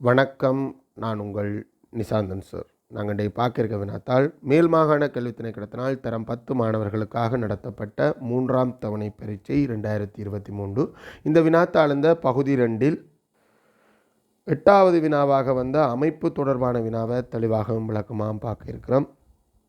வணக்கம். நான் உங்கள் நிசாந்தன் சார் நாங்கள் இன்றைய பார்க்கிருக்க வினாத்தால் மேல் மாகாண கல்வித் திணைக்களத்தினால் தரம் பத்து மாணவர்களுக்காக நடத்தப்பட்ட மூன்றாம் தவணை பரீட்சை ரெண்டாயிரத்தி இருபத்தி மூன்று. இந்த வினாத்தாள் இந்த பகுதி ரெண்டில் எட்டாவது வினாவாக வந்த அமைப்பு தொடர்பான வினாவை தெளிவாகவும் விளக்கமாகவும் பார்க்க இருக்கிறோம்.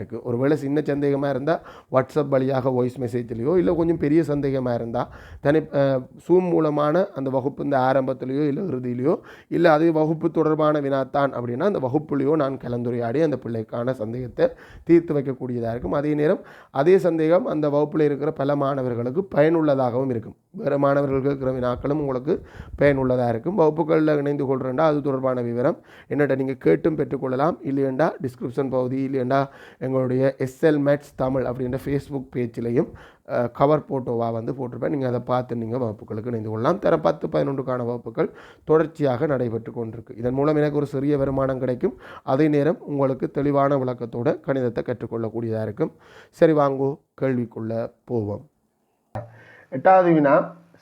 இருக்குது ஒருவேளை சின்ன சந்தேகமாக இருந்தால் வாட்ஸ்அப் வழியாக வாய்ஸ் மெசேஜ்லேயோ இல்லை கொஞ்சம் பெரிய சந்தேகமாக இருந்தால் தனி சூம் மூலமான அந்த வகுப்பு இந்த ஆரம்பத்திலேயோ இல்லை இறுதியிலையோ இல்லை அது வகுப்பு தொடர்பான வினாத்தான் அப்படின்னா அந்த வகுப்புலேயோ நான் கலந்துரையாடி அந்த பிள்ளைக்கான சந்தேகத்தை தீர்த்து வைக்கக்கூடியதாக இருக்கும். அதே நேரம் அதே சந்தேகம் அந்த வகுப்பில் இருக்கிற பல மாணவர்களுக்கு பயனுள்ளதாகவும் இருக்கும். வேறு மாணவர்களுக்கு இருக்கிற வினாக்களும் உங்களுக்கு பயனுள்ளதாக இருக்கும். வகுப்புகளில் இணைந்து கொள்கிறேன்டா அது தொடர்பான விவரம். என்னட்ட நீங்கள் கேட்டும் பெற்றுக்கொள்ளலாம். இல்லையண்டா டிஸ்கிரிப்ஷன் பகுதி இல்லையண்டா எங்களுடைய எஸ்எல் மேட்ஸ் தமிழ் அப்படின்ற ஃபேஸ்புக் பேஜ்லேயும் கவர் ஃபோட்டோவாக வந்து போட்டிருப்பேன். நீங்கள் அதை பார்த்து நீங்கள் வகுப்புகளுக்கு இணைந்து கொள்ளலாம். தர பத்து பதினொன்றுக்கான வகுப்புகள் தொடர்ச்சியாக நடைபெற்று கொண்டிருக்கு. இதன் மூலம் எனக்கு ஒரு சிறிய வருமானம் கிடைக்கும். அதே நேரம் உங்களுக்கு தெளிவான விளக்கத்தோடு கணிதத்தை கற்றுக்கொள்ளக்கூடியதாக இருக்கும். சரி வாங்கோ கேள்விக்குள்ளே போவோம். எட்டாவது வினா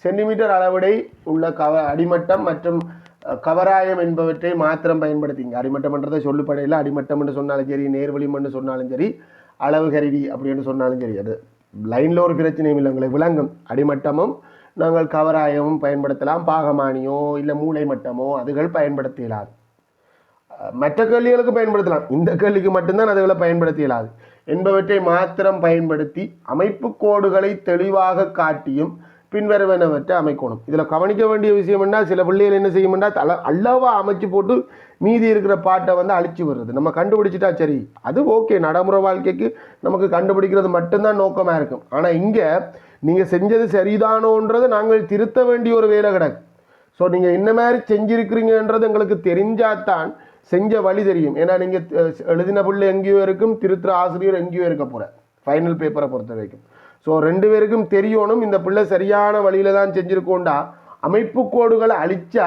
சென்டிமீட்டர் அளவிடை உள்ள கவ அடிமட்டம் மற்றும் கவராயம் என்பவற்றை மாத்திரம் பயன்படுத்திங்க. அடிமட்டம்ன்றதை சொல்லுப்படையில் அடிமட்டம் சொன்னாலும் சரி நேர்வழிமன்னு சொன்னாலும் சரி அளவு கருவி அப்படின்னு சொன்னாலும் சரி அது லைனில் ஒரு பிரச்சனையும் இல்லை. உங்களுக்கு விளங்கும். அடிமட்டமும் நாங்கள் கவராயமும் பயன்படுத்தலாம். பாகமானியோ இல்லை மூளை மட்டமோ அதுகள் பயன்படுத்த இயலாது. மற்ற கேள்விகளுக்கு பயன்படுத்தலாம். இந்த கேள்விக்கு மட்டும்தான் அதுகளை பயன்படுத்த இயலாது. என்பவற்றை மாத்திரம் பயன்படுத்தி அமைப்பு கோடுகளை தெளிவாக காட்டியும் பின்வருவனவற்றை அமைக்கணும். இதில் கவனிக்க வேண்டிய விஷயம் என்ன? சில பிள்ளைகள் என்ன செய்யும்னா தல அல்லவா அமைச்சு போட்டு மீதி இருக்கிற பாட்டை வந்து அழிச்சு வருது நம்ம கண்டுபிடிச்சிட்டா சரி. அது ஓகே. நடைமுறை வாழ்க்கைக்கு நமக்கு கண்டுபிடிக்கிறது மட்டும்தான் நோக்கமாக இருக்கும். ஆனால் இங்கே நீங்கள் செஞ்சது சரிதானோன்றது நாங்கள் திருத்த வேண்டிய ஒரு வேலை கிடக்கு. ஸோ நீங்கள் என்ன மாதிரி செஞ்சுருக்கிறீங்கன்றது எங்களுக்கு தெரிஞ்சாதான் செஞ்ச வழி தெரியும். ஏன்னா நீங்கள் எழுதின பிள்ளை எங்கேயோ இருக்கும் திருத்துற ஆசிரியர் எங்கேயோ இருக்க போகிற ஃபைனல் பேப்பரை பொறுத்த வரைக்கும். ஸோ ரெண்டு பேருக்கும் தெரியணும் இந்த பிள்ளை சரியான வழியில தான் செஞ்சுருக்கோண்டா. அமைப்பு கோடுகளை அழிச்சா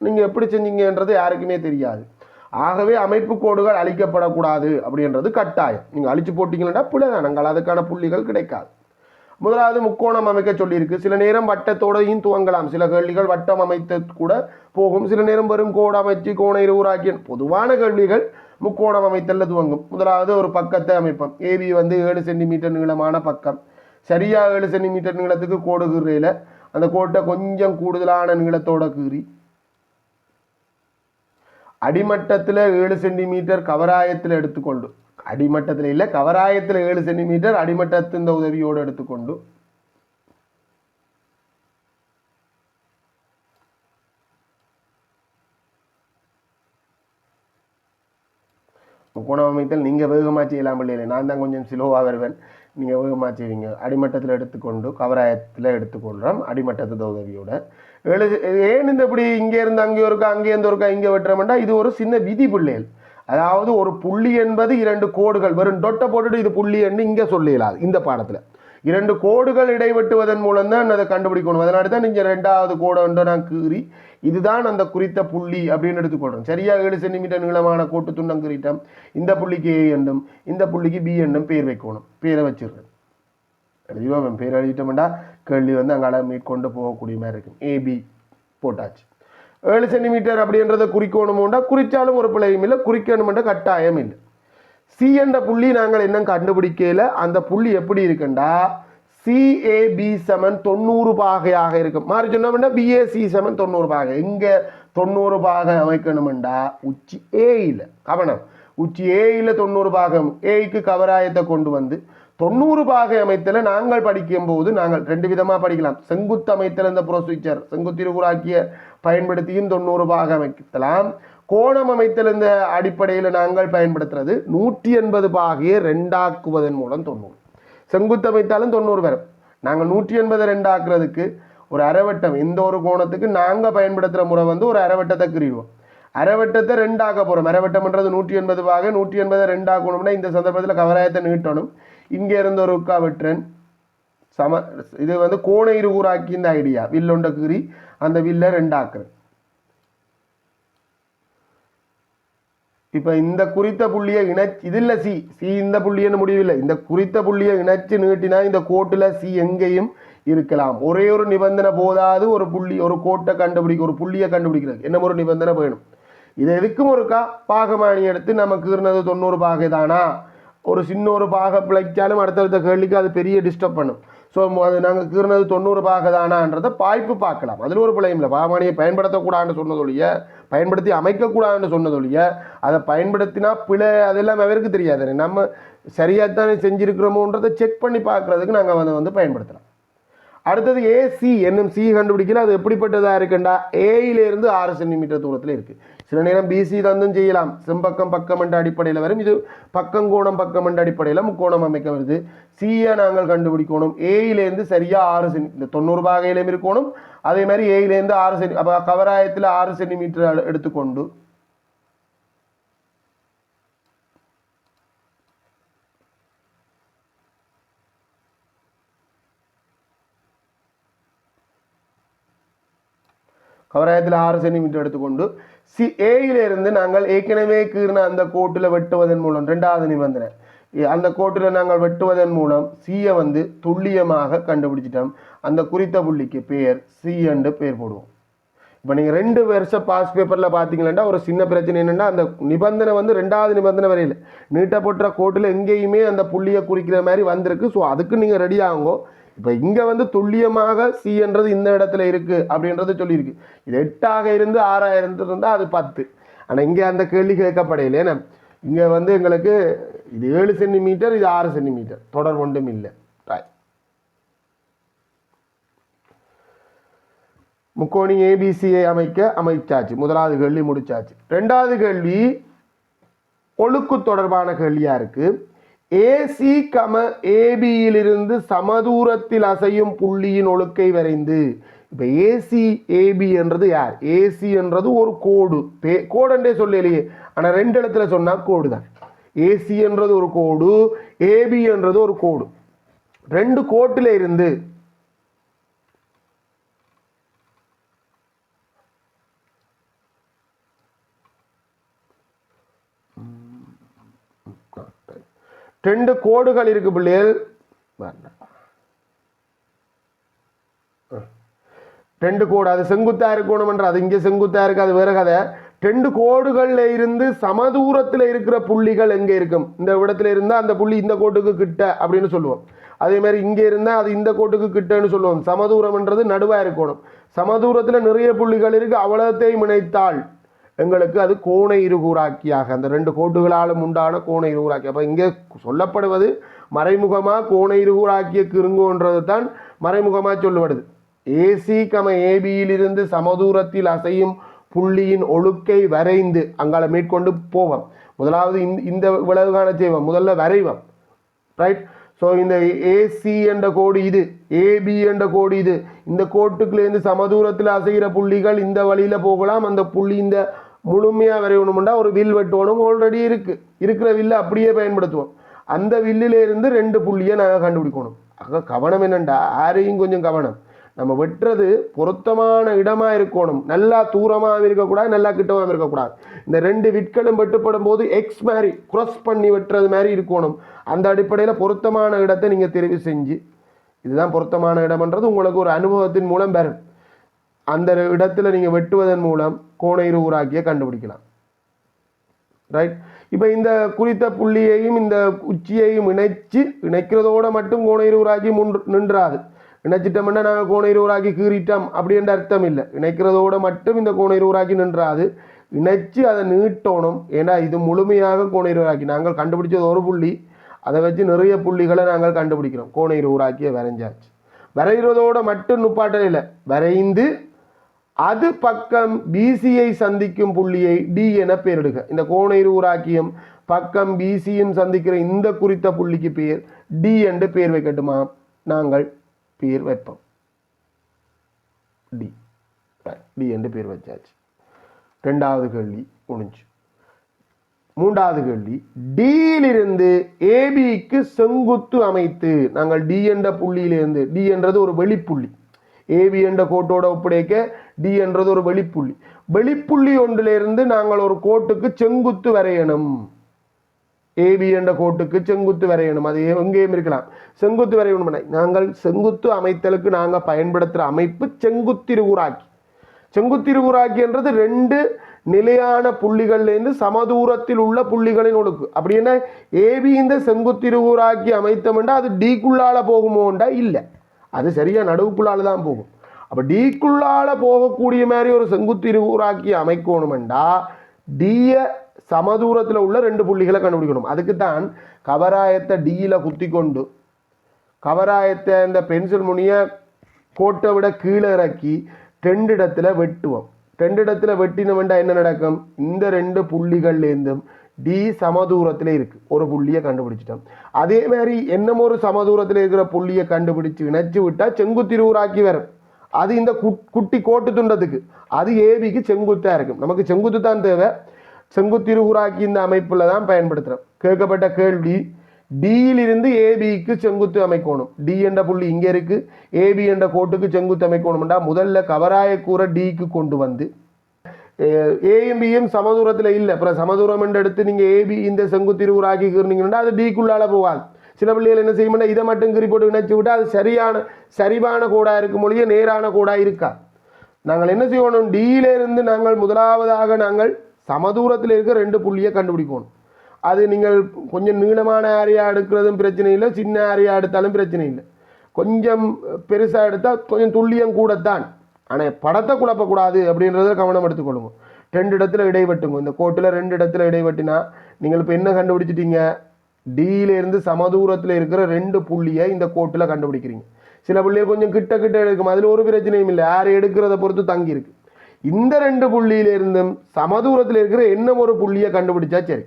நீங்கள் எப்படி செஞ்சீங்கன்றது யாருக்குமே தெரியாது. ஆகவே அமைப்பு கோடுகள் அழிக்கப்படக்கூடாது அப்படின்றது கட்டாயம். நீங்கள் அழிச்சு போட்டிங்கன்னா பிள்ளை தான் நாங்கள் அதுக்கான புள்ளிகள் கிடைக்காது. முதலாவது முக்கோணம் அமைக்க சொல்லியிருக்கு. சில நேரம் வட்டத்தோடையும் துவங்கலாம். சில கேள்விகள் வட்டம் அமைத்து கூட போகும். சில நேரம் வெறும் கோடு அமைச்சு கோண இருவராக்கி பொதுவான கேள்விகள் முக்கோணம் அமைத்தல்ல துவங்கும். முதலாவது ஒரு பக்கத்தை அமைப்போம். ஏபி வந்து ஏழு சென்டிமீட்டர் நீளமான பக்கம். சரியாக ஏழு சென்டிமீட்டர் நீளத்துக்கு கோடு கீறையில் அந்த கோட்டை கொஞ்சம் கூடுதலான நீளத்தோட கீறி. அடிமட்டத்தில் ஏழு சென்டிமீட்டர் கவராயத்தில் எடுத்துக்கொண்டு அடிமட்டத்தில் இல்லை கவராயத்தில் ஏழு சென்டிமீட்டர் அடிமட்டத்தின் உதவியோடு எடுத்துக்கொண்டு முக்கோணம் அமைத்தல் நீங்கள் வேகமாக செய்யலாம் இல்லை நான் தான் கொஞ்சம் ஸ்லோவாக வருவேன். நீங்கள் வேகமாக செய்வீங்க. அடிமட்டத்தில் எடுத்துக்கொண்டு கவராயத்தில் எடுத்துக்கொள்கிறோம் அடிமட்டத்து உதவியோட. ஏழு ஏன் இந்த இப்படி இங்கே இருந்து அங்கே ஒருக்கா அங்கே இருந்து ஒருக்கா இங்கே வெட்டுறோம்னா இது ஒரு சின்ன விதி பிள்ளைகள். அதாவது ஒரு புள்ளி என்பது இரண்டு கோடுகள். வெறும் தொட்டை போட்டுட்டு இது புள்ளி என்று இங்கே சொல்லிடலாது இந்த பாடத்தில். இரண்டு கோடுகள் இடைவெட்டுவதன் மூலம் தான் அதை கண்டுபிடிக்கணும். அதனால தான் நீங்கள் ரெண்டாவது கோடை ஒன்றை நான் கீறி இதுதான் அந்த குறித்த புள்ளி அப்படின்னு எடுத்துக்கொள்றோம். சரியாக ஏழு சென்டிமீட்டர் நீளமான கோட்டு துண்டம் கீறிட்டம். இந்த புள்ளிக்கு ஏ என்றும் இந்த புள்ளிக்கு பி என்றும் பேர் வைக்கணும். பேரை வச்சிருக்கேன் எழுதிவோம் பேர் எழுதிட்டோம்டா. கேள்வி வந்து அங்கால மேற்கொண்டு போகக்கூடிய மாதிரி இருக்கும். ஏபி போட்டாச்சு. ஏழு சென்டிமீட்டர் அப்படின்றத குறிக்கணுமோண்டா குறித்தாலும் ஒரு பிழையும் இல்லை குறிக்கணுமென்ற கட்டாயம் இல்லை. சி என்ற புள்ளி நாங்கள் இன்னும் கண்டுபிடிக்கல. அந்த புள்ளி எப்படி இருக்குண்டா? சிஏபி செமன் தொண்ணூறு பாகையாக இருக்கும். மாறி சொன்னோம்னா பிஏசி செமன் தொண்ணூறு பாகை. எங்கே தொண்ணூறு பாகை அமைக்கணுமெண்டா? உச்சி ஏயில் கவனம். உச்சி ஏயில் தொண்ணூறு பாகம். ஏய்க்கு கவராயத்தை கொண்டு வந்து தொண்ணூறு பாகை அமைத்தல நாங்கள் படிக்கும் போது நாங்கள் ரெண்டு விதமாக படிக்கலாம். செங்குத்து அமைத்தல் இந்த ப்ரொசீஜர் செங்குத்திருகுறாக்கிய பயன்படுத்தியும் தொண்ணூறு பாகை அமைக்கலாம். கோணம் அமைத்தல் இந்த அடிப்படையில் நாங்கள் பயன்படுத்துறது நூற்றி எண்பது பாகையை ரெண்டாக்குவதன் மூலம் தொண்ணூறு. செங்குத்து அமைத்தாலும் தொண்ணூறு வரும். நாங்கள் நூற்றி எண்பது ரெண்டாக்குறதுக்கு ஒரு அரைவட்டம் எந்த ஒரு கோணத்துக்கு நாங்கள் பயன்படுத்துகிற முறை வந்து ஒரு அரைவட்டத்தை கிரிடுவோம் அரைவட்டத்தை ரெண்டாக்க போகிறோம் அரைவட்டம்ன்றது நூற்றி எண்பது பாகை நூற்றி எண்பதை ரெண்டாக்கணும்னா இந்த சந்தர்ப்பத்தில் கவராயத்தை நீட்டணும். இங்கே இருந்த ஒரு உக்கா வெற்றன் சம இது வந்து கோண இருகூறாக்கி இந்த ஐடியா வில்லொண்ட கீறி அந்த வில்லை ரெண்டாக்குறேன் இப்போ இந்த குறித்த புள்ளியை இணைச்சு இது இல்லை சி சி இந்த புள்ளியன்னு முடிவில்லை இந்த குறித்த புள்ளியை இணைச்சு நீட்டினா இந்த கோட்டில் சி எங்கேயும் இருக்கலாம். ஒரே ஒரு நிபந்தனை போதாது ஒரு புள்ளி ஒரு கோட்டை கண்டுபிடிக்க ஒரு புள்ளியை கண்டுபிடிக்கிறது. என்ன ஒரு நிபந்தனை வேணும்? இது எதுக்கும் ஒருக்கா பாகமானி எடுத்து நமக்கு இருந்தது தொண்ணூறு பாகை தானா ஒரு சின்ன ஒரு பாக பிழைச்சாலும் அடுத்தடுத்த கேள்விக்கு அது பெரிய டிஸ்டர்ப் பண்ணும். ஸோ அது நாங்கள் கீறினது தொண்ணூறு பாகை தானான்றதை பாய்ப்பு பார்க்கலாம். அதில் ஒரு பிழையும் இல்லை. பாகமானியை பயன்படுத்தக்கூடாதுன்னு சொன்னதொழிய பயன்படுத்தி அமைக்கக்கூடாதுன்னு சொன்னதொழிய அதை பயன்படுத்தினா பிழை அதெல்லாம் அவருக்கு தெரியாது. நம்ம சரியாக தானே செஞ்சுருக்கிறோமோன்றதை செக் பண்ணி பார்க்குறதுக்கு நாங்கள் அதை வந்து பயன்படுத்தலாம். அடுத்தது ஏசி என்னும் சி கண்டுபிடிக்கல. அது எப்படிப்பட்டதாக இருக்குண்டா? ஏயிலேருந்து ஆறு சென்டிமீட்டர் தூரத்தில் இருக்குது சில நேரம் பிசி தந்தும் செய்யலாம். செம்பக்கம் பக்கம் என்ற அடிப்படையில் வரும். இது பக்கம் கோணம் பக்கம் என்ற அடிப்படையில் முக்கோணம் அமைக்க வருது. சியை நாங்கள் கண்டுபிடிக்கணும். ஏயிலேருந்து சரியாக ஆறு சென்டி இந்த தொண்ணூறு பாகையிலையும் இருக்கணும். அதே மாதிரி ஏயிலேருந்து ஆறு சென்டி அப்போ கவராயத்தில் ஆறு சென்டிமீட்டர் எடுத்துக்கொண்டு கவராயத்தில் ஆறு சென்டிமீட்டர் எடுத்துக்கொண்டு சி ஏயிலிருந்து நாங்கள் ஏற்கனவே கீறின அந்த கோட்டில் வெட்டுவதன் மூலம் ரெண்டாவது நிபந்தனை. அந்த கோட்டில் நாங்கள் வெட்டுவதன் மூலம் சியை வந்து துல்லியமாக கண்டுபிடிச்சிட்டோம். அந்த குறித்த புள்ளிக்கு பெயர் சி என்று பேர் போடுவோம். இப்போ நீங்கள் ரெண்டு வருஷம் பாஸ் பேப்பரில் பார்த்தீங்கன்னா ஒரு சின்ன பிரச்சனை என்னென்னா அந்த நிபந்தனை வந்து ரெண்டாவது நிபந்தனை வரையில் நீட்டப்பட்ட கோட்டில் எங்கேயுமே அந்த புள்ளியை குறிக்கிற மாதிரி வந்திருக்கு. ஸோ அதுக்கு நீங்கள் ரெடி ஆகுங்கோ. இப்போ இங்கே வந்து துல்லியமாக சி என்றது இந்த இடத்துல இருக்குது அப்படின்றது சொல்லியிருக்கு. இது எட்டாக இருந்து ஆறாக இருந்திருந்தால் அது பத்து. ஆனால் இங்கே அந்த கேள்வி கேட்கப்படையில ஏன்னா இங்கே வந்து எங்களுக்கு இது ஏழு சென்டிமீட்டர் இது ஆறு சென்டிமீட்டர். தொடர் ஒன்றும் இல்லை. முக்கோணி ஏபிசியை அமைக்க அமைச்சாச்சு. முதலாவது கேள்வி முடிச்சாச்சு. ரெண்டாவது கேள்வி ஒழுக்கு தொடர்பான கேள்வியாக இருக்குது ஏசி கம ஏபியிலிருந்து சமதூரத்தில் அசையும் புள்ளியின் ஒழுக்கை வரைந்து. இப்போ ஏசி ஏபி என்றது யார்? ஏசி என்றது ஒரு கோடு. பே கோடுன்றே சொல்லலையே. ஆனால் ரெண்டு இடத்துல சொன்னால் கோடு தான். ஏசி என்றது ஒரு கோடு ஏபி என்றது ஒரு கோடு. ரெண்டு கோட்டில் இருந்து ரெண்டு கோடுகள் இருக்கு பிள்ளைகள் ரெண்டு கோடு அது செங்குத்தா இருக்கணும்ன்ற அது இங்கே செங்குத்தா இருக்கு அது வேற கதை. ரெண்டு கோடுகள்ல இருந்து சமதூரத்தில் இருக்கிற புள்ளிகள் எங்க இருக்கும்? இந்த இடத்துல இருந்தால் அந்த புள்ளி இந்த கோட்டுக்கு கிட்ட அப்படின்னு சொல்லுவோம். அதே மாதிரி இங்கே இருந்தால் அது இந்த கோட்டுக்கு கிட்டன்னு சொல்லுவோம். சமதூரம்ன்றது நடுவாக இருக்கணும். சமதூரத்தில் நிறைய புள்ளிகள் இருக்கு அவ்வளோத்தையும் இணைத்தாள் எங்களுக்கு அது கோண இருகூராக்கியாக அந்த ரெண்டு கோட்டுகளாலும் உண்டான கோண இருகூராக்கி அப்போ இங்கே சொல்லப்படுவது மறைமுகமாக கோண இருகூறாக்கிய கிருங்கோன்றது தான் மறைமுகமாக சொல்லப்படுது ஏசி கம ஏபியிலிருந்து சமதூரத்தில் அசையும் புள்ளியின் ஒழுக்கை வரைந்து அங்கால மேற்கொண்டு போவோம். முதலாவது இந்த இந்த விளைவுகான செய்வோம். முதல்ல வரைவோம். ரைட் ஸோ இந்த ஏசி என்ற கோடு இது ஏபி என்ற கோடு இது. இந்த கோட்டுக்குலேருந்து சமதூரத்தில் அசைகிற புள்ளிகள் இந்த வழியில் போகலாம் அந்த புள்ளி இந்த முழுமையாக வரையணும்னா ஒரு வில் வெட்டணும் ஆல்ரெடி இருக்குது இருக்கிற வில்லை அப்படியே பயன்படுத்துவோம். அந்த வில்லிலேருந்து ரெண்டு புள்ளியை நாங்கள் கண்டுபிடிக்கணும். ஆக கவனம் என்னண்டா? யாரையும் கொஞ்சம் கவனம். நம்ம வெட்டுறது பொருத்தமான இடமாக இருக்கணும். நல்லா தூரமாகவும் இருக்கக்கூடாது நல்லா கிட்டமாகவும் இருக்கக்கூடாது. இந்த ரெண்டு விட்களும் வெட்டுப்படும் போது எக்ஸ் மாதிரி குரஸ் பண்ணி வெட்டுறது மாதிரி இருக்கணும். அந்த அடிப்படையில் பொருத்தமான இடத்தை நீங்கள் தெரிவு செஞ்சு இதுதான் பொருத்தமான இடம்ன்றது உங்களுக்கு ஒரு அனுபவத்தின் மூலம் வரும். அந்த இடத்துல நீங்கள் வெட்டுவதன் மூலம் கோணையிறு ஊராக்கியை கண்டுபிடிக்கலாம். ரைட் இப்போ இந்த குறித்த புள்ளியையும் இந்த உச்சியையும் இணைச்சு இணைக்கிறதோட மட்டும் கோணையிறு இருவுராக்கி முன் நின்றாது. இணைச்சிட்டோம்னா நாங்கள் கோணையிறு ஊராக்கி கீறிட்டோம் அப்படின்ற அர்த்தம் இல்லை. இணைக்கிறதோட மட்டும் இந்த கோணையிறு ஊராக்கி நின்றாது. இணைச்சு அதை நீட்டணும். ஏன்னா இது முழுமையாக கோணையிறு இருவுராக்கி நாங்கள் கண்டுபிடிச்சது ஒரு புள்ளி. அதை வச்சு நிறைய புள்ளிகளை நாங்கள் கண்டுபிடிக்கிறோம். கோணையிறு ஊராக்கியை வரைஞ்சாச்சு. வரைகிறதோட மட்டும் நுப்பாட்டல் இல்லை. வரைந்து அது பக்கம் பிசியை சந்திக்கும் புள்ளியை டி என பெயரிடுக. இந்த கோண ஊராக்கியம் பக்கம் பிசியும் சந்திக்கிற இந்த குறித்த புள்ளிக்கு பேர் டி என்று பேர் வைக்கட்டுமா? நாங்கள் பேர் வைப்போம். டி டி என்று பேர் வச்சாச்சு. ரெண்டாவது கேள்வி முடிஞ்சு. மூன்றாவது கேள்வி. டியிலிருந்து ஏபிக்கு செங்குத்து அமைத்து நாங்கள் டி என்ற புள்ளியிலிருந்து டி என்றது ஒரு வெளிப்புள்ளி. ஏபி என்ற கோட்டோட ஒப்படைக்க டி என்றது ஒரு வெளிப்புள்ளி. வெளிப்புள்ளி ஒன்றிலிருந்து நாங்கள் ஒரு கோட்டுக்கு செங்குத்து வரையணும். ஏபி என்ற கோட்டுக்கு செங்குத்து வரையணும். அது எங்கேயும் இருக்கலாம். செங்குத்து வரையணும் நாங்கள் செங்குத்து அமைத்தலுக்கு நாங்கள் பயன்படுத்துகிற அமைப்பு செங்குத்திருகுராக்கி செங்குத்திருகுராக்கி என்றது ரெண்டு நிலையான புள்ளிகள்லேருந்து சமதூரத்தில் உள்ள புள்ளிகளின் ஒடுக்கு அப்படி என்ன? ஏபி இந்த செங்குத்திருகுராக்கி அமைத்தமெண்டா அது டிக்குள்ளால போகுமோண்டா? இல்லை. அது சரியாக நடுவுக்குள்ளால் தான் போகும். அப்போ டீக்குள்ளால் போகக்கூடிய மாதிரி ஒரு செங்குத்திருவுராக்கி அமைக்கணுமெண்டா டீயை சமதூரத்தில் உள்ள ரெண்டு புள்ளிகளை கண்டுபிடிக்கணும். அதுக்கு தான் கவராயத்தை டீயில் குத்தி கொண்டு கவராயத்தை இந்த பென்சில் முனியை கோட்டை விட கீழே இறக்கி ரெண்டு இடத்துல வெட்டுவோம். ரெண்டு இடத்துல வெட்டினவன்டா என்ன நடக்கும்? இந்த ரெண்டு புள்ளிகள்லேருந்தும் டி சமதூரத்தில் இருக்குது ஒரு புள்ளியை கண்டுபிடிச்சிட்டோம். அதே மாதிரி என்னமோ ஒரு சமதூரத்தில் இருக்கிற புள்ளியை கண்டுபிடிச்சு இணைச்சி விட்டால் செங்குத்திருவுராக்கி வரும். அது இந்த குட்- குட்டி கோட்டு துண்டத்துக்கு. அது ஏபிக்கு செங்குத்தாக இருக்கும். நமக்கு செங்குத்து தான் தேவை. செங்குத்திருவுராக்கி இந்த அமைப்பில் தான் பயன்படுத்துகிறோம் கேட்கப்பட்ட கேள்வி டியிலிருந்து ஏபிக்கு செங்குத்து அமைக்கணும். டி என்ற புள்ளி இங்கே இருக்குது ஏபி என்ற கோட்டுக்கு செங்குத்து அமைக்கணும்டா. முதல்ல கவராய கூரை டிக்கு கொண்டு வந்து ஏயும் பியும் சமதூரத்தில் இல்லை. அப்புறம் சமதூரம் என்று எடுத்து நீங்கள் ஏபி இந்த செங்குத்திருவுராக்கி ஆக்கிக்கிறீங்கன்னா அது டிக்குள்ளால போகாது. சில பிள்ளைகள் என்ன செய்யணும்னா இதை மட்டும் கிரி போட்டு இணைச்சி விட்டால் அது சரியான சரிவான கோடாக இருக்கும் மொழியே நேரான கோடாக இருக்கா நாங்கள் என்ன செய்யணும்? டியிலிருந்து நாங்கள் முதலாவதாக நாங்கள் சமதூரத்தில் இருக்க ரெண்டு புள்ளியை கண்டுபிடிக்கணும். அது நீங்கள் கொஞ்சம் நீளமான ஆரியா எடுக்கிறதும் பிரச்சனை இல்லை சின்ன ஆரியா எடுத்தாலும் பிரச்சனை இல்லை. கொஞ்சம் பெருசாக எடுத்தால் கொஞ்சம் துல்லியம் கூடத்தான். ஆனால் படத்தை குழப்பக்கூடாது அப்படின்றத கவனம் எடுத்துக்கொள்ளுங்க. ரெண்டு இடத்துல இடைவெட்டுங்க இந்த கோட்டில் ரெண்டு இடத்துல இடைவெட்டினா நீங்கள் இப்போ என்ன கண்டுபிடிச்சிட்டீங்க? டியிலேருந்து சமதூரத்தில் இருக்கிற ரெண்டு புள்ளியை இந்த கோட்டில் கண்டுபிடிக்கிறீங்க. சில புள்ளியை கொஞ்சம் கிட்ட கிட்ட எடுக்கும். அதில் ஒரு பிரச்சனையும் இல்லை. யார் எடுக்கிறத பொறுத்து தங்கி இருக்கு. இந்த ரெண்டு புள்ளியிலிருந்தும் சமதூரத்தில் இருக்கிற என்ன ஒரு புள்ளியை கண்டுபிடிச்சா சரி.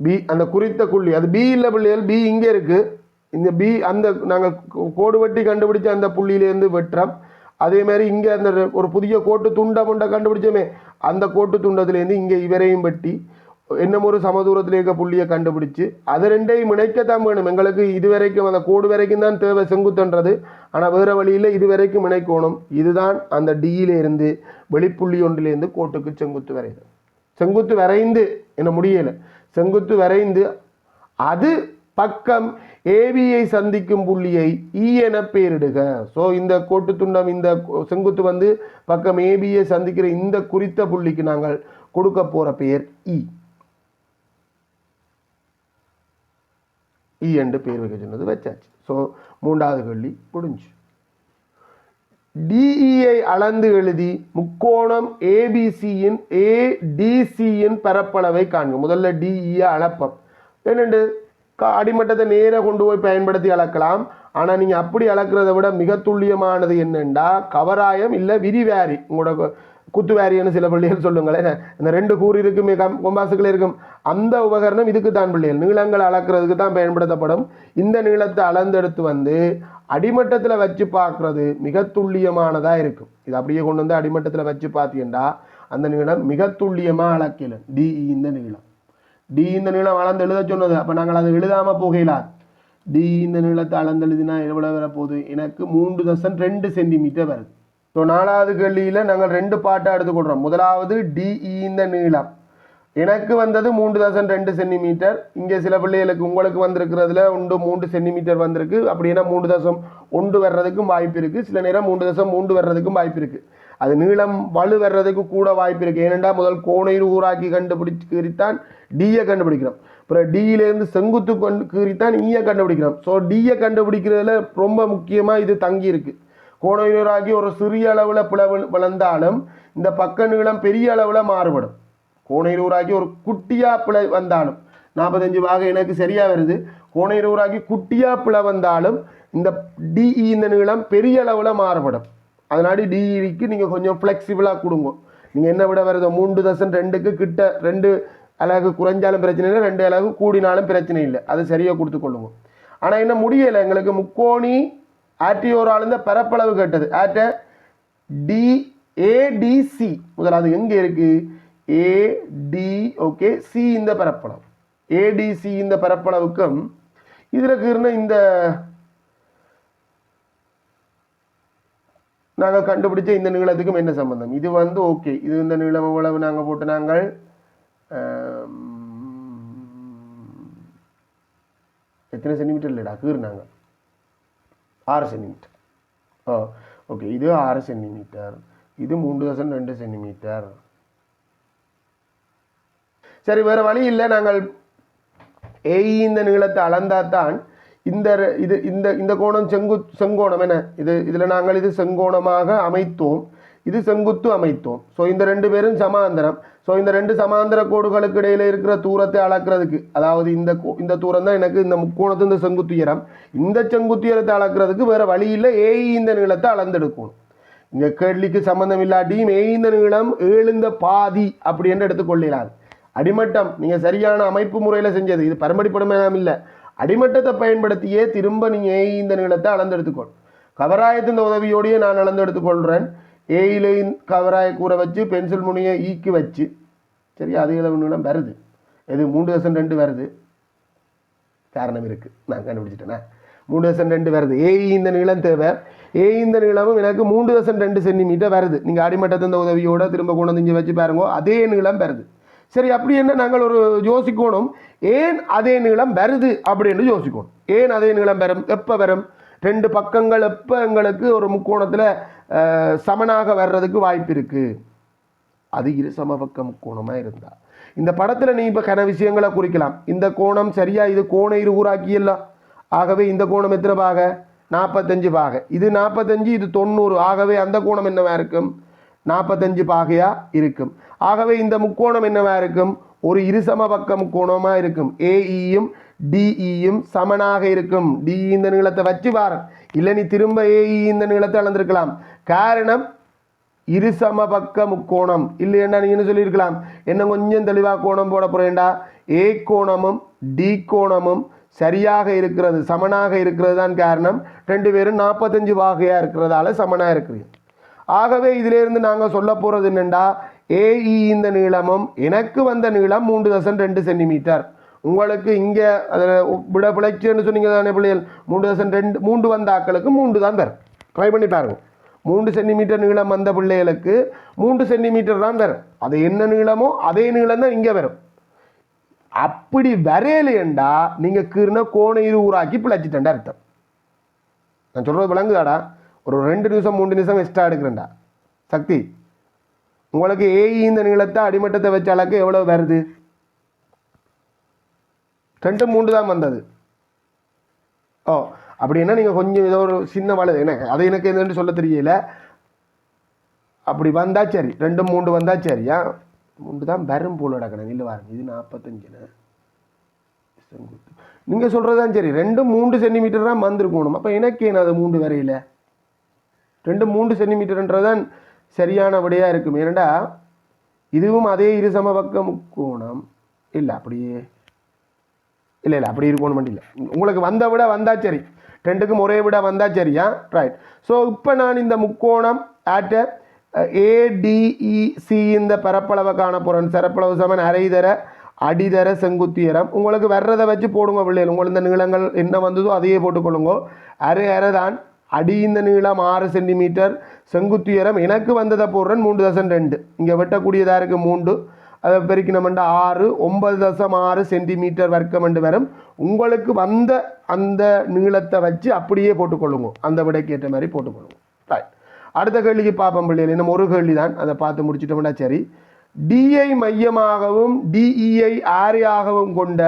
பி அந்த குறித்த புள்ளி. அது பி இல்லை பிள்ளைகள். பி இங்கே இருக்குது இந்த பி அந்த நாங்கள் கோடு வெட்டி கண்டுபிடிச்ச அந்த புள்ளியிலேருந்து வெட்டுறோம் அதேமாரி இங்கே அந்த ஒரு புதிய கோட்டு துண்டை முண்டை கண்டுபிடிச்சோமே அந்த கோட்டு துண்டத்துலேருந்து இங்கே இவரையும் வெட்டி என்னமோ ஒரு சமதூரத்தில் இருக்க புள்ளியை கண்டுபிடிச்சு அது ரெண்டையும் இணைக்கத்தான் வேணும். எங்களுக்கு இது வரைக்கும் அந்த கோடு வரைக்கும் தான் தேவை செங்குத்துன்றது. ஆனால் வேறு வழியில் இது வரைக்கும் இணைக்கணும். இதுதான் அந்த டியிலேருந்து வெளிப்புள்ளி ஒன்றிலேருந்து கோட்டுக்கு செங்குத்து வரையுது செங்குத்து வரைந்து என்ன முடியலை. செங்குத்து வரைந்து அது பக்கம் ஏபியை சந்திக்கும் புள்ளியை இ என பெயரிடுக. ஸோ இந்த கோட்டு துண்டம் இந்த செங்குத்து வந்து பக்கம் ஏபியை சந்திக்கிற இந்த குறித்த புள்ளிக்கு நாங்கள் கொடுக்க போகிற பெயர் இ இ என்று பெயர் வைக்க சொன்னது வச்சாச்சு. ஸோ மூன்றாவது கேள்வி முடிஞ்சு. டிஇயை அளந்து எழுதி முக்கோணம் ஏபிசியின் ஏடிசியின் பரப்பளவை காண்க. முதல்ல டிஇயை அளப்பம். என்னென்று அடிமட்டத்தை நேராக கொண்டு போய் பயன்படுத்தி அளக்கலாம். ஆனால் நீங்கள் அப்படி அளக்கிறத விட மிக துல்லியமானது என்னென்னா கவராயம் இல்லை விரிவாரி. உங்களோட குத்துவாரியன்னு சில பிள்ளைகள் சொல்லுங்களேன். இந்த ரெண்டு கூறு இருக்கும் கம் கொம்பாசுகள் இருக்கும். அந்த உபகரணம் இதுக்கு தான் பிள்ளைகள். நீளங்களை அளக்கிறதுக்கு தான் பயன்படுத்தப்படும். இந்த நீளத்தை அளந்தெடுத்து வந்து அடிமட்டத்தில் வச்சு பார்க்குறது மிக துல்லியமானதாக இருக்கும். இது அப்படியே கொண்டு வந்து அடிமட்டத்தில் வச்சு பார்த்தீங்கன்னா அந்த நீளம் மிக துல்லியமாக அளக்கல. டிஇ இந்த நீளம். டி இந்த நீளம் அளந்து எழுத சொன்னது. அப்போ நாங்கள் அதை எழுதாமல் போகலா டி இந்த நீளத்தை அளந்து எழுதினா எவ்வளோ வர போகுது எனக்கு மூன்று தசம் ரெண்டு சென்டிமீட்டர் வருது. ஸோ நாலாவது கேள்வியில் நாங்கள் ரெண்டு பாட்டாக எடுத்துக்கொள்கிறோம் முதலாவது டிஇ e இந்த நீளம். எனக்கு வந்தது மூன்று தசம் ரெண்டு சென்டிமீட்டர். இங்கே சில பிள்ளைகளுக்கு உங்களுக்கு வந்திருக்கிறதுல உண்டு மூன்று சென்டிமீட்டர் வந்திருக்கு. அப்படின்னா மூன்று தசம் ஒன்று வர்றதுக்கும் வாய்ப்பு இருக்குது சில நேரம் மூன்று தசம் மூன்று வர்றதுக்கும் வாய்ப்பு இருக்குது அது நீளம் வலு வர்றதுக்கு கூட வாய்ப்பு இருக்குது ஏனெண்டா முதல் கோணையில் ஊராக்கி கண்டுபிடிச்சு கீறித்தான் டியை கண்டுபிடிக்கிறோம். அப்புறம் டியிலேருந்து செங்குத்து கொண்டு கீறித்தான் ஈயை கண்டுபிடிக்கிறோம். ஸோ டியை கண்டுபிடிக்கிறதுல ரொம்ப முக்கியமாக இது தங்கி இருக்குது கோணையூராக்கி ஒரு சிறிய அளவில் பிளவு வளர்ந்தாலும் இந்த பக்க நீளம் பெரிய அளவில் மாறுபடும். கோணையூராகி ஒரு குட்டியாக பிழை வந்தாலும் நாற்பத்தஞ்சு பாகம் எனக்கு சரியாக வருது. கோணையூராகி குட்டியாக பிழை வந்தாலும் இந்த டிஇ e இந்த நீளம் பெரிய அளவில் மாறுபடும். அதனாடி டிஇக்கு நீங்கள் கொஞ்சம் ஃப்ளெக்சிபிளாக கொடுங்க. நீங்கள் என்ன விட வருதோ மூன்று தசன் ரெண்டுக்கு கிட்ட ரெண்டு அழகு குறைஞ்சாலும் பிரச்சனை இல்லை ரெண்டு அழகு கூடினாலும் பிரச்சனை இல்லை. அது சரியாக கொடுத்து கொள்ளுங்க. ஆனால் என்ன முடியலை எங்களுக்கு? முக்கோணி ஆட்டி ஒரு பரப்பளவு கேட்டது. ஆட்ட டி ஏடிசி முதலாவது எங்கே இருக்குது ஏடி ஓகே சி இந்த பரப்பளவு. ஏடிசி இந்த பரப்பளவுக்கும் இதில் இருக்கிற இந்த நாங்கள் கண்டுபிடிச்ச இந்த நீளத்துக்கும் என்ன சம்பந்தம்? இது வந்து ஓகே இது இந்த நீளம் இவ்வளவு நாங்கள் போட்டு நாங்கள் எத்தனை சென்டிமீட்டர் இல்லைடா? கீறுனாங்க ஆறு சென்டிமீட்டர் ஓ ஓகே இது ஆறு சென்டிமீட்டர் இது மூன்று தசம் ரெண்டு சென்டிமீட்டர் சரி வேறு வழி இல்லை. நாங்கள் ஏஇ இந்த நீளத்தை அளந்தால் தான் இந்த இது இந்த இந்த கோணம் செங்கு செங்கோணம் என்ன? இது இதில் நாங்கள் இது செங்கோணமாக அமைத்தோம். இது செங்குத்து அமைத்தோம். ஸோ இந்த ரெண்டு பேரும் சமாந்தரம். ஸோ இந்த ரெண்டு சமாந்தர கோடுகளுக்கு இடையில் இருக்கிற தூரத்தை அளக்கிறதுக்கு அதாவது இந்த கோ- இந்த தூரம் தான் எனக்கு இந்த முக்கோணத்து இந்த செங்குத்துயரம் இந்த செங்குத்துயரத்தை அளக்கிறதுக்கு வேறு வழியில் ஏஇ இந்த நீளத்தை அளந்தெடுக்கணும். இங்கே கேள்விக்கு சம்மந்தம் இல்லாட்டியும் ஏ இந்த நீளம் ஏழுந்த பாதி அப்படி என்று எடுத்துக்கொள்ளலாம் அடிமட்டம் நீங்கள் சரியான அமைப்பு முறையில் செஞ்சது. இது பரம்படிப்படம் இல்லை. அடிமட்டத்தை பயன்படுத்தியே திரும்ப நீங்கள் ஏ இந்த நிலத்தை அளந்தெடுத்துக்கொள். கவராயத்தின் உதவியோடையே நான் அளந்தெடுத்துக்கொள்கிறேன் ஏயிலையும் கவராய கூரை வச்சு பென்சில் முனையை ஈக்கி வச்சு. சரி அதே அளவு வருது. எது? மூன்று தசம் ரெண்டு வருது. காரணம் இருக்குது நான் கண்டுபிடிச்சிட்டேன்னா மூணு தசம் ரெண்டு வருது. ஏஇ இந்த நீளம் தேவை. ஏ இந்த நீளமும் எனக்கு மூன்று தசம் ரெண்டு சென்டிமீட்டர் வருது. நீங்கள் அடிமட்டத்தின் உதவியோட திரும்ப கொண்டு வந்து வச்சு பாருங்க அதே நீளம் வருது. சரி அப்படி என்ன நாங்கள் ஒரு யோசிக்கணும்? ஏன் அதே நீளம் வருது அப்படின்னு யோசிக்கணும். ஏன் அதே நீளம் வரும்? எப்போ வரும்? ரெண்டு பக்கங்கள் எப்போ எங்களுக்கு ஒரு முக்கோணத்தில் சமனாக வர்றதுக்கு வாய்ப்பு இருக்குது அது இரு சமபக்க முக்கோணமாக இருந்தால் இந்த படத்தில் நீ இப்போ கன விஷயங்களை குறிக்கலாம். இந்த கோணம் சரியாக இது கோண இருகூறாக்கியெல்லாம் ஆகவே இந்த கோணம் எத்தனை பாக? நாற்பத்தஞ்சு பாக. இது நாற்பத்தஞ்சு இது தொண்ணூறு. ஆகவே அந்த கோணம் என்னவாக இருக்கும்? நாற்பத்தஞ்சு பாகையாக இருக்கும். ஆகவே இந்த முக்கோணம் என்னவா இருக்கும்? ஒரு இருசம பக்க முக்கோணமாக இருக்கும் ஏஇயும் டிஇயும் சமனாக இருக்கும். டி இந்த நீளத்தை வச்சு பாரு. இல்லை நீ திரும்ப ஏஇ இந்த நீளத்தை அளந்திருக்கலாம். காரணம் இரு சமபக்க முக்கோணம். இல்லையேண்டா நீ என்ன சொல்லியிருக்கலாம்? என்ன கொஞ்சம் தெளிவாக கோணம் போட போறேன்டா. ஏ கோணமும் டி கோணமும் சரியாக இருக்கிறது சமனாக இருக்கிறது தான் காரணம். ரெண்டு பேரும் நாற்பத்தஞ்சு வாகையாக இருக்கிறதால சமனாக இருக்குது ஆகவே இதிலேருந்து நாங்கள் சொல்ல போகிறது என்னென்னா ஏஇ இந்த நீளமும் எனக்கு வந்த நீளம் மூன்று தசம் ரெண்டு சென்டிமீட்டர். உங்களுக்கு இங்கே அதில் விட பிழைச்சுன்னு சொன்னீங்க தானே பிள்ளைகள்? மூன்று தசம் ரெண்டு மூன்று வந்த ஆக்களுக்கு மூன்று தான் தரும். ட்ரை பண்ணி பாருங்கள் மூன்று சென்டிமீட்டர் நீளம் வந்த பிள்ளைகளுக்கு மூன்று சென்டிமீட்டர் தான் தரும். அது என்ன நீளமோ அதே நீளம் தான் இங்கே வரும். அப்படி வரையலையண்டா நீங்கள் கீறின கோண இரு ஊராக்கி பிழைச்சிட்டேன்டா அர்த்தம். நான் சொல்கிறது விளங்குதாடா? ஒரு ரெண்டு நிமிஷம் மூணு நிமிஷம் எக்ஸ்ட்ரா எடுக்கிறேன்டா. சக்தி உங்களுக்கு ஏஇ இந்த நீளத்தை அடிமட்டத்தை வச்ச அளவுக்கு எவ்வளோ வருது? ரெண்டு மூன்று தான் வந்தது. ஓ அப்படின்னா நீங்கள் கொஞ்சம் ஏதோ ஒரு சின்ன வலது. என்ன அது எனக்கு எதுன்னு சொல்ல தெரியல. அப்படி வந்தால் சரி. ரெண்டு மூன்று வந்தால் சரியா? மூன்று தான் வரும் போல் நடக்கணும் இல்லை வாருங்க இது நாற்பத்தஞ்சுன்னு. நீங்கள் சொல்கிறது தான் சரி. ரெண்டு மூன்று சென்டிமீட்டர் தான் வந்திருக்கணும். அப்போ எனக்கு என்ன அது மூன்று வரையில்? ரெண்டு மூன்று சென்டிமீட்டர்ன்றதான் சரியான விடையாக இருக்கும். ஏனண்டா இதுவும் அதே இரு பக்க முக்கோணம் இல்லை அப்படியே. இல்லை இல்லை அப்படி இருக்கணும் இல்லை. உங்களுக்கு வந்த விட வந்தால் சரி. ரெண்டுக்கும் ஒரே விட வந்தால் சரியா? ரைட் ஸோ இப்போ நான் இந்த முக்கோணம் ஆட்ட ஏடிஇசி e, இந்த பரப்பளவை காண போகிறேன் சிறப்பளவு சமன் அரைதர அடிதர செங்குத்தியரம் உங்களுக்கு வர்றதை வச்சு போடுங்க பிள்ளைகள். உங்களுக்கு இந்த நீளங்கள் என்ன வந்ததோ அதையே போட்டுக்கொள்ளுங்க. அரை அரை தான் அடி இந்த நீளம் ஆறு சென்டிமீட்டர் செங்குத்தியரம் எனக்கு வந்ததை போடுறேன் மூன்று தசம் ரெண்டு. இங்கே வெட்டக்கூடியதாக இருக்குது மூன்று. அதை பெருக்கினமெண்டு ஆறு ஒன்பது தசம் ஆறு சென்டிமீட்டர் வர்க்கமெண்டு வரும். உங்களுக்கு வந்த அந்த நீளத்தை வச்சு அப்படியே போட்டுக்கொள்ளுங்க. அந்த விடைக்கு ஏற்ற மாதிரி போட்டுக்கொள்ளுங்க. ரைட் அடுத்த கேள்விக்கு பார்ப்போம் பிள்ளைகள். இன்னும் ஒரு கேள்வி தான் அதை பார்த்து முடிச்சிட்டோம்னா சரி. டிஐ மையமாகவும் டிஇஐ ஆரையாகவும் கொண்ட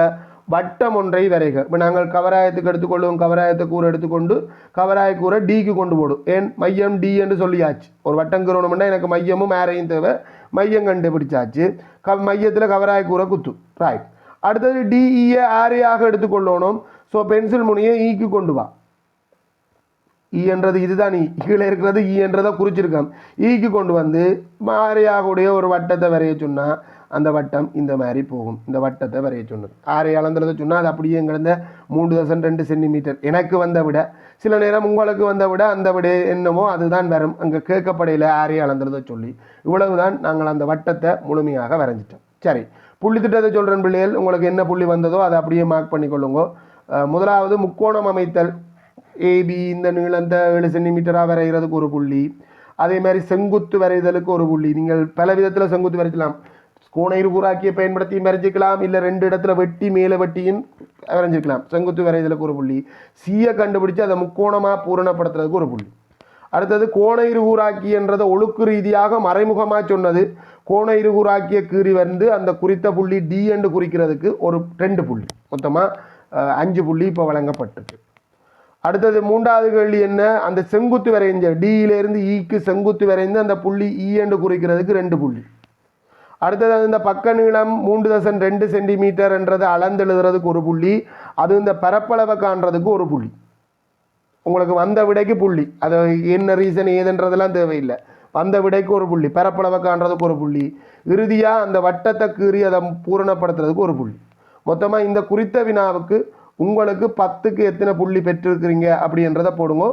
வட்டம் ஒன்றை வரைக. இப்போ நாங்கள் கவராயத்துக்கு எடுத்துக்கொள்ளுவோம் கவராயத்தை கூரை எடுத்துக்கொண்டு கவராய கூரை டிக்கு கொண்டு போடும் ஏன்? மையம் டி என்று சொல்லியாச்சு. ஒரு வட்டம் கீறணும்னா எனக்கு மையமும் மேரையும் தேவை. மையம் கண்டுபிடிச்சாச்சு. க மையத்தில் கவராய கூரை குத்து. ராய் அடுத்தது டிஇஏ ஆரையாக e எடுத்துக்கொள்ளணும். ஸோ பென்சில் முனையை e ஈக்கு கொண்டு வா. ஈன்றது என்றது இதுதான் ஈ கீழே இருக்கிறது ஈன்றதை என்றதை ஈக்கு கொண்டு வந்து மாறியாகக்கூடிய ஒரு வட்டத்தை வரைய சொன்னால் அந்த வட்டம் இந்த மாதிரி போகும். இந்த வட்டத்தை வரைய சொன்னது. ஆரை அளந்துறத சொன்னால் அது அப்படியே கிடந்த மூன்று தசம் ரெண்டு சென்டிமீட்டர். எனக்கு வந்த விட சில நேரம் உங்களுக்கு வந்த விட அந்த விட என்னமோ அதுதான் வரும். அங்கே கேட்கப்படையில் ஆரை அளந்துறத சொல்லி இவ்வளவுதான் நாங்கள் அந்த வட்டத்தை முழுமையாக வரைஞ்சிட்டோம். சரி புள்ளி திட்டத்தை சொல்கிறேன் பிள்ளைகள். உங்களுக்கு என்ன புள்ளி வந்ததோ அதை அப்படியே மார்க் பண்ணிக்கொள்ளுங்க முதலாவது முக்கோணம் அமைத்தல். ஏபி இந்த நீளத்தை ஏழு சென்டிமீட்டராக வரைகிறதுக்கு ஒரு புள்ளி. அதே மாதிரி செங்குத்து வரைதலுக்கு ஒரு புள்ளி. நீங்கள் பல விதத்தில் செங்குத்து வரைக்கலாம். கோண இருபுறாக்கியை பயன்படுத்தியும் வரைஞ்சிக்கலாம் இல்லை ரெண்டு இடத்துல வெட்டி மேலே வெட்டியும் வரைஞ்சிக்கலாம் செங்குத்து வரைதலுக்கு ஒரு புள்ளி. சீயை கண்டுபிடிச்சு அதை முக்கோணமாக பூரணப்படுத்துறதுக்கு ஒரு புள்ளி. அடுத்தது கோண இருகூராக்கி என்றதை ஒழுக்கு ரீதியாக மறைமுகமாக சொன்னது. கோண இருகூராக்கிய கீறி வந்து அந்த குறித்த புள்ளி டி என்று குறிக்கிறதுக்கு ஒரு ரெண்டு புள்ளி. மொத்தமாக அஞ்சு புள்ளி இப்போ வழங்கப்பட்டிருக்கு அடுத்தது மூன்றாவது கேள்வி என்ன? அந்த செங்குத்து வரைஞ்ச டியிலேருந்து ஈக்கு e செங்குத்து வரைந்து அந்த புள்ளி இ என்று குறிக்கிறதுக்கு ரெண்டு புள்ளி. அடுத்தது இந்த பக்க நீளம் மூன்று தசன் ரெண்டு சென்டிமீட்டர் அளந்து எழுதுறதுக்கு ஒரு புள்ளி. அது இந்த பரப்பளவை காண்றதுக்கு ஒரு புள்ளி. உங்களுக்கு வந்த விடைக்கு புள்ளி. அது என்ன ரீசன் ஏதுன்றதெல்லாம் தேவையில்லை. வந்த விடைக்கு ஒரு புள்ளி. பரப்பளவை காண்றதுக்கு ஒரு புள்ளி. இறுதியாக அந்த வட்டத்தை கீறி அதை பூரணப்படுத்துறதுக்கு ஒரு புள்ளி. மொத்தமாக இந்த குறித்த வினாவுக்கு உங்களுக்கு பத்துக்கு எத்தனை புள்ளி பெற்றிருக்கிறீங்க அப்படின்றத போடுங்க.